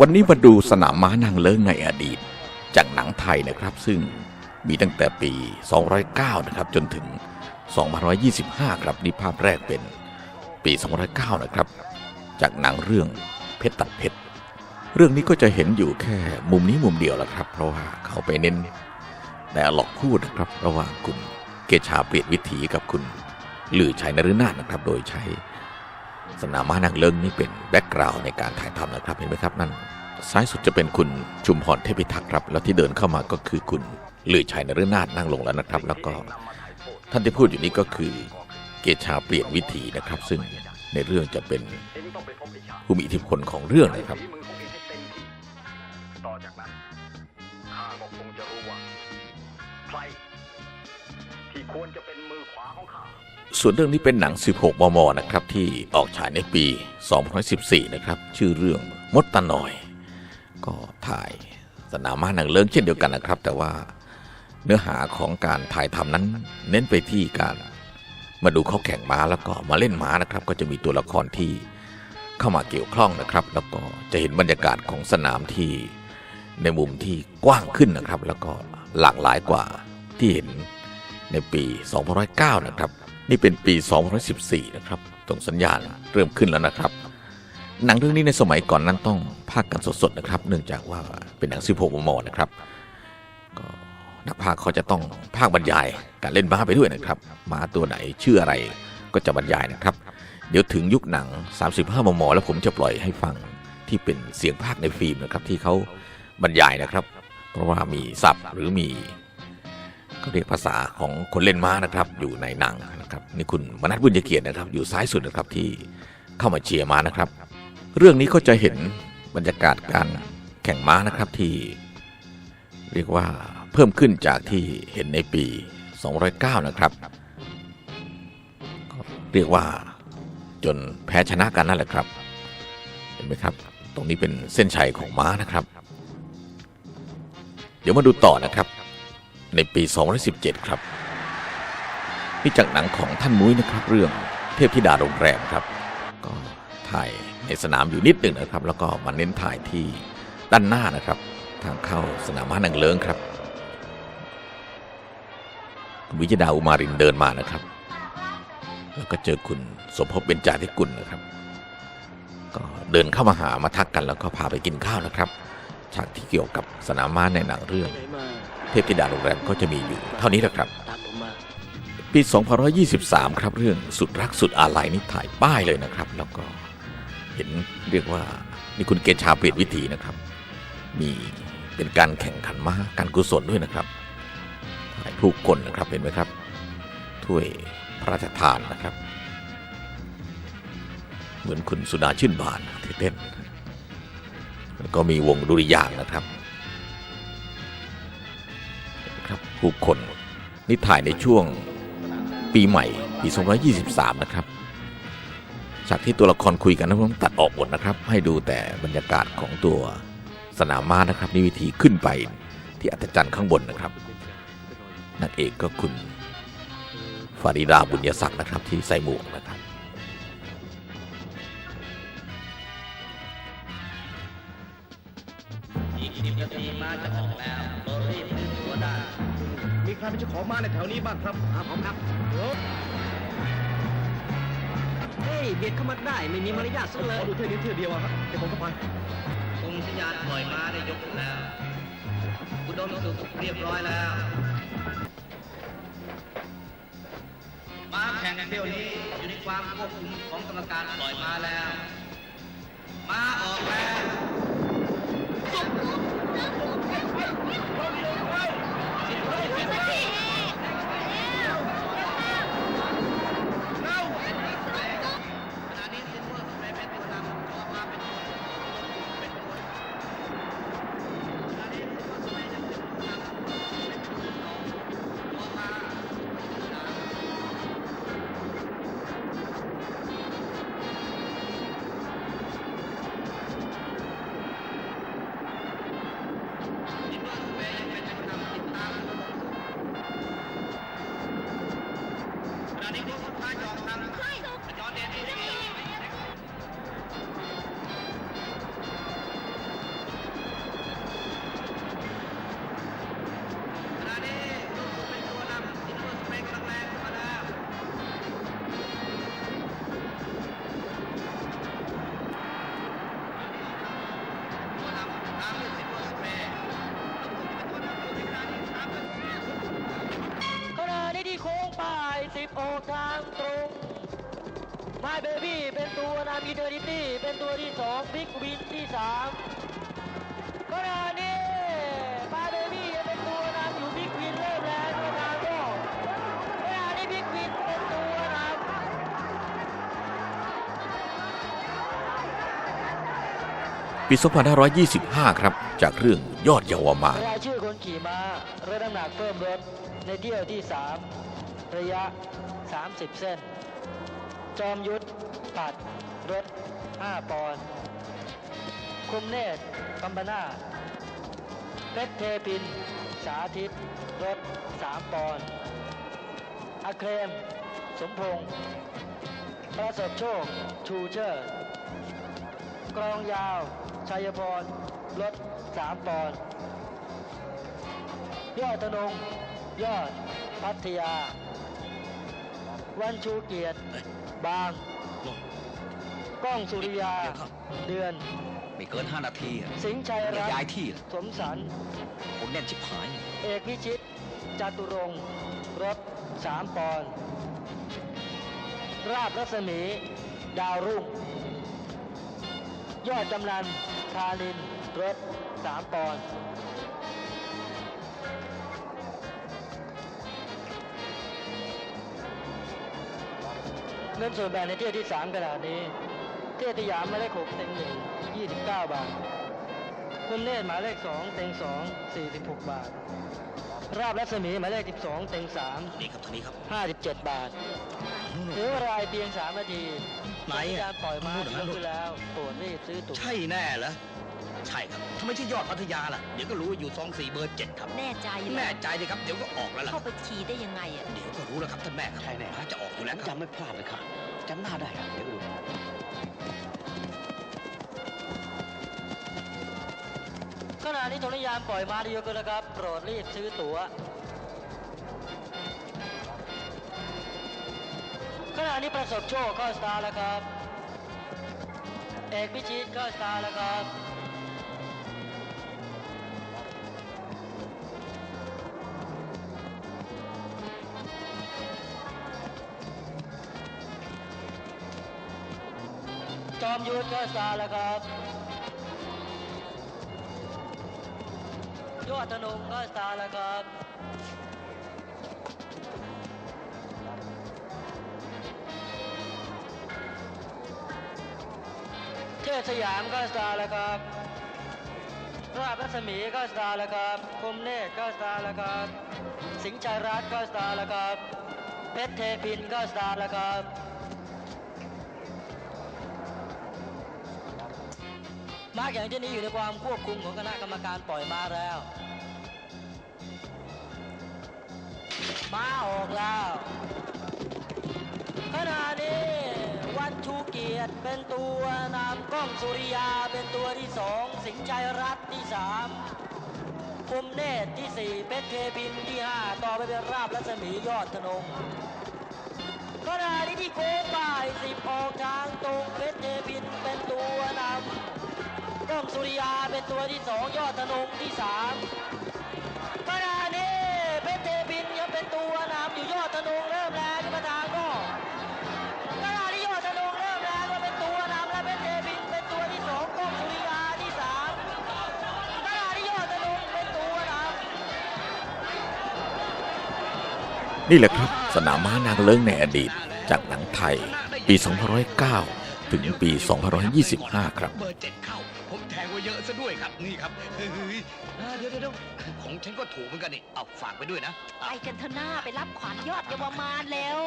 วันนี้มาดูสนามม้านางเลิ้งในอดีต จากหนังไทยนะครับซึ่งมีตั้งแต่ปี 209 นะครับจนถึง 2525 ครับนี่ภาพแรกเป็นปี 209 นะครับ จากหนังเรื่องเพชรตัดเพชรเรื่องนี้ก็จะเห็นอยู่แค่มุมนี้มุมเดียวแหละครับ เพราะว่าเขาไปเน้นแต่หลอกพูดนะครับ ระหว่างคุณเกชาเปลี่ยนวิถีกับคุณหลือชัยนฤนาถนะครับ โดยใช้ สนามม้านางเลิงนี่เป็นแบ็กกราวน์ในการถ่ายทำนะครับเห็นไหมครับนั่นซ้ายสุดจะเป็นคุณชุมพรเทพิทักษ์ครับ แล้วที่เดินเข้ามาก็คือคุณลือชัยนฤนาถนั่งลงแล้วนะครับ แล้วก็ท่านที่พูดอยู่นี้ก็คือเกชาเปลี่ยนวิถีนะครับ ซึ่งในเรื่องจะเป็นผู้มีอิทธิพลของเรื่องนะครับต่อจากนั้นข้าก็คงจะรู้ว่าใครที่ควรจะเป็น ส่วนเรื่องนี้เป็นหนัง 16 มม นะครับ ที่ออกฉายในปี 2014 นะครับ ชื่อเรื่องมดตาหน่อย ก็ถ่ายสนามม้าหนังเลิงเช่นเดียวกันนะครับ แต่ว่าเนื้อหาของการถ่ายทำนั้น เน้นไปที่การมาดูเขาแข่งม้าแล้วก็มาเล่นม้านะครับ ก็จะมีตัวละครที่เข้ามาเกี่ยวข้องนะครับ แล้วก็จะเห็นบรรยากาศของสนามที่ในมุมที่กว้างขึ้นนะครับ แล้วก็หลากหลายกว่าที่เห็นในปี 2009 นะครับ นี่เป็นปี 2014 นะครับตรงสัญญาณเริ่มขึ้นแล้วนะครับ หนังเรื่องนี้ในสมัยก่อนนั้นต้องพากย์กันสดๆนะครับ เนื่องจากว่าเป็นหนัง 16 มม นะครับ ก็นักพากย์เขาจะต้องพากย์บรรยายการเล่นม้าไปด้วยนะครับม้าตัวไหนชื่ออะไรก็จะบรรยายนะครับ เดี๋ยวถึงยุคหนัง 35 มม แล้วผมจะปล่อยให้ฟังที่เป็นเสียงพากย์ในฟิล์มนะครับที่เขาบรรยายนะครับ เพราะว่ามีศัพท์หรือมี เขาเรียกภาษาของคนเล่นม้านะครับ อยู่ในหนังนะครับนี่คุณมนัทบุญเกียรตินะครับ อยู่ซ้ายสุดนะครับที่เข้ามาเชียร์ม้านะครับ เรื่องนี้ก็จะเห็นบรรยากาศการแข่งม้านะครับที่เรียกว่าเพิ่มขึ้นจากที่เห็นในปี 209 นะครับเรียกว่าจนแพ้ชนะกันนั่นแหละครับ เห็นไหมครับ ตรงนี้เป็นเส้นชัยของม้านะครับ เดี๋ยวมาดูต่อนะครับ ในปี 2017 ครับนี่จากหนังของท่านมุ้ยนะครับ เรื่องเทพธิดาโรงแรมครับ ก็ถ่ายในสนามอยู่นิดหนึ่งนะครับ แล้วก็มาเน้นถ่ายที่ด้านหน้านะครับ ทางเข้าสนามม้านังเลิงครับคุณวิจดาอุมารินเดินมานะครับ แล้วก็เจอคุณสมภพเบญจาธิกุลนะครับ ก็เดินเข้ามาหามาทักกันแล้วก็พาไปกินข้าวนะครับ ฉากที่เกี่ยวกับสนามม้าในหนังเรื่อง เทพธิดาโรงแรมก็จะมีอยู่ เท่านี้แหละครับ ปี 2523 ครับเรื่องสุดรักสุดอาลัยนี่ถ่ายป้ายเลยนะครับ แล้วก็เห็นเรียกว่านี่คุณเกณฑ์ชาเปลี่ยนวิถีนะครับ มีเป็นการแข่งขันมาการกุศลด้วยนะครับถ่ายผู้คนนะครับเห็นไหมครับถ้วยพระราชทานนะครับ เหมือนคุณสุดาชื่นบานที่เต้นแล้วก็มีวงดุริยางนะครับ ครับผู้คนนี่ถ่ายในช่วงปีใหม่ปี 2023 นะครับจากที่ตัวละครคุยกันนะผมตัดออกหมดนะครับ ให้ดูแต่บรรยากาศของตัวสนามม้านะครับนี่วิธีขึ้นไปที่อัศจรรย์ข้างบนนะครับนางเอกก็คุณฟาริดาบุญยศักดิ์นะครับที่ใส่หมวกนะครับ เฮ้ยเบียดเข้ามาได้ ไม่มีมารยาทซะขเลอยดูเที่ยวนี้เที่ยวเดียวอะครับเดี๋ยวผมก็ไปส่งสัญญาณปล่อยม้าได้ยกแล้วอุดมสุขเรียบร้อยแล้วม้าแข่งเที่ยวนี้อยู่ในความควบคุมของกรรมการปล่อยม้าแล้ว ทางตรงมาเบบี้เป็นตัวนำอินเทอร์นิตี้เป็นตัวที่สองบิ๊กวินที่สามขณะนี้มาเบบี้ยังเป็นตัวนำอยู่บิ๊กวินเริ่มแล้วกรรมการก็ขณะนี้บิ๊กวินเป็นตัวนำปี 2525 ครับ จากเรื่องยอดเยาวมานรายชื่อคนขี่ม้าลดน้ำหนักเพิ่มรถในเที่ยวที่ 3 ระยะ 30 เส้น จอมยุทธปัดรถ 5 ปอนคุมเนตรกัมปนาเพชรเทพิน สาธิต รถ 3 ปอนอาเครม สมพงษ์ประสบโชค ชูเชอร์กรองยาว ชัยพรรถ 3 ปอนยอดธนง ยอด พัทยา วันชูเกียรติ บาง ก้องสุริยา เดือน ไม่เกิน5นาทีอะสิงห์ชัยรัตย้ายน์ที่อะสมสัน ผมแน่นชิบหาย เอกพิชิตจตุรงค์รถ3ปอนด์ราบรัศมี ดาวรุ่ง ยอดกำนันทานินรถ3ปอนด์ เงินส่วนแบ่งในเที่ยวที่3ขนาดนี้ เที่ยวสยามไม่ได้ขบเต็งยี่สิบเก้าบาท คุณเนตรหมายเลข2เต็ง2 46บาท ราบรัศมีหมายเลข12เต็งนี่ครับทางนี้ครับ3 57บาทเหลือเวลาเพียง3นาทีไหนอะการปล่อยม้านู่นที่น่ะยกขึ้นแล้วโปรดรีบซื้อตั๋ว ใช่แน่เหรอใช่ครับทำไมใช่ยอดพัทยาล่ะเดี๋ยวก็รู้ว่าอยู่ซองสี่เบอร์เจ็ดครับ แน่ใจเหรอแน่ใจเลยครับเดี๋ยวก็ออกแล้วล่ะเข้าไปขี่ได้ยังไงอะ เดี๋ยวก็รู้แล้วครับท่านแม่ครับใช่แน่ จะออกอยู่แล้วครับจำไม่พลาดเลยค่ะจำหน้าได้อะเดี๋ยวดู ขณะนี้ธงนิยามปล่อยมาที่ยกขึ้นแล้วครับ โปรดรีบซื้อตั๋วขณะนี้ประสบโชคเข้าสตาร์แล้วครับ เอกพิชิตเข้าสตาร์แล้วครับจอมยุทธเข้าสตาร์แล้วครับ ยอดธนงเข้าสตาร์แล้วครับเทพสยามก็สตาร์แล้วครับราบรัศมีก็สตาร์แล้วครับคมเนตรก็สตาร์แล้วครับ สิงห์ชัยรัตน์ก็สตาร์แล้วครับ เพชรเทพินก็สตาร์แล้วครับ ม้าแข่งที่นี้อยู่ในความควบคุมของคณะกรรมการปล่อยม้าแล้วม้าออกแล้วขณะนี้วันชูเกียรติเป็นตัวนำกล้องสุริยาเป็นตัวที่สองสิงห์ชัยรัตน์ที่สามคมเนตรที่สี่เพชรเทพินที่ห้าต่อไปเป็นราบรัศมียอดธนงขณะนี้ที่โค้งบ่ายสิบออกทางตรงเพชรเทพินเป็นตัวนำ กล้องสุริยาเป็นตัวที่สองยอดธนงที่สามขณะนี้เพชรเทพินยังเป็นตัวนำอยู่ยอดธนงเริ่มแล้วที่ประธานก็ขณะที่ยอดธนงเริ่มแล้วก็เป็นตัวนำและเป็นเทพินเป็นตัวที่สองกล้องสุริยาที่สามขณะที่ยอดธนงเป็นตัวนำนี่แหละครับสนามม้านางเลิ้งในอดีต จากหนังไทยปี 2509 ถึงปี 2525 ครับ ผมแทงไว้เยอะซะด้วยครับนี่ครับเฮ้ยอ่าเดี๋ยวเดี๋ยวเดี๋ยวของฉันก็ถูกเหมือนกันนี่เอาฝากไปด้วยนะ ไปกันเถอะหน้าไปรับขวัญยอดเยาวมานแล้ว